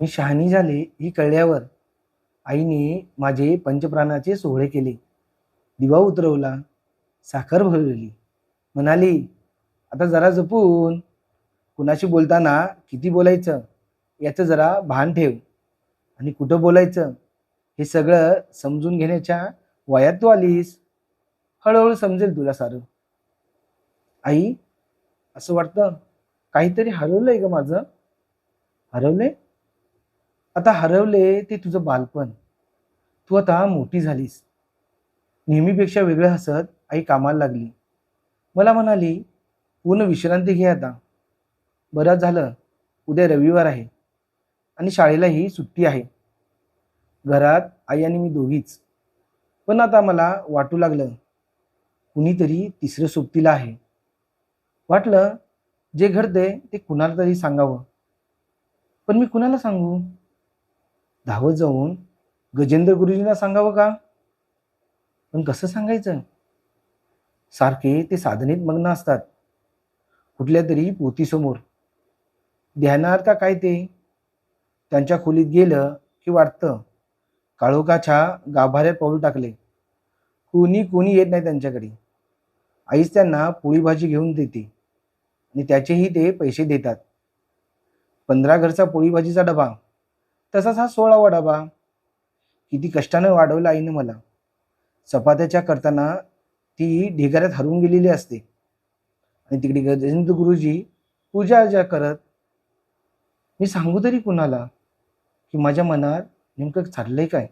मी शहाणी झाले ही कळल्यावर आईने माझे पंचप्राणाचे सोहळे केले. दिवा उतरवला साखर भरवली. म्हणाली आता जरा जपून कुणाशी बोलताना किती बोलायचं याचं जरा भान ठेव. आणि कुठं बोलायचं हे सगळं समजून घेण्याच्या वयात तू आलीस. हळूहळू समजेल तुला सारं. आई असं वाटतं? काहीतरी हरवलंय का माझं. हरवलंय? आता हरवले ते तुझं बालपण. तू आता मोठी झालीस. नेहमीपेक्षा वेगळं हसत आई कामाला लागली. मला म्हणाली पूर्ण विश्रांती घे आता. बरं झालं. उद्या रविवार आहे. आणि शाळेलाही सुट्टी आहे. घरात आई आणि मी दोघीच. पण आता मला वाटू लागलं. कुणीतरी तिसरं सोबतीला आहे. वाटलं जे घडते ते कुणाला तरी सांगावं. पण मी कुणाला सांगू? धावत जाऊन गजेंद्र गुरुजींना सांगावं का? पण कसं सांगायचं? सारखे ते साधनेत मग्न असतात. कुठल्या तरी पोतीसमोर. ध्यानार का काय ते? त्यांच्या खोलीत गेलं की वाटतं काळोखाच्या गाभाऱ्यात पाऊल टाकले. कोणी कोणी येत नाही त्यांच्याकडे. आईच त्यांना पोळी भाजी घेऊन देते आणि त्याचेही ते पैसे देतात. पंधरा घरचा पोळी भाजीचा डबा. तसाच हा सोळा वडाबा किती कष्टानं वाढवला आईनं मला. चपात्याच्या करताना ती ढिगाऱ्यात हरवून गेलेली असते. आणि तिकडे गजेंद्र गुरुजी पूजा अर्जा करत मी सांगू तरी कुणाला की माझ्या मनात नेमकं चाललंय काय?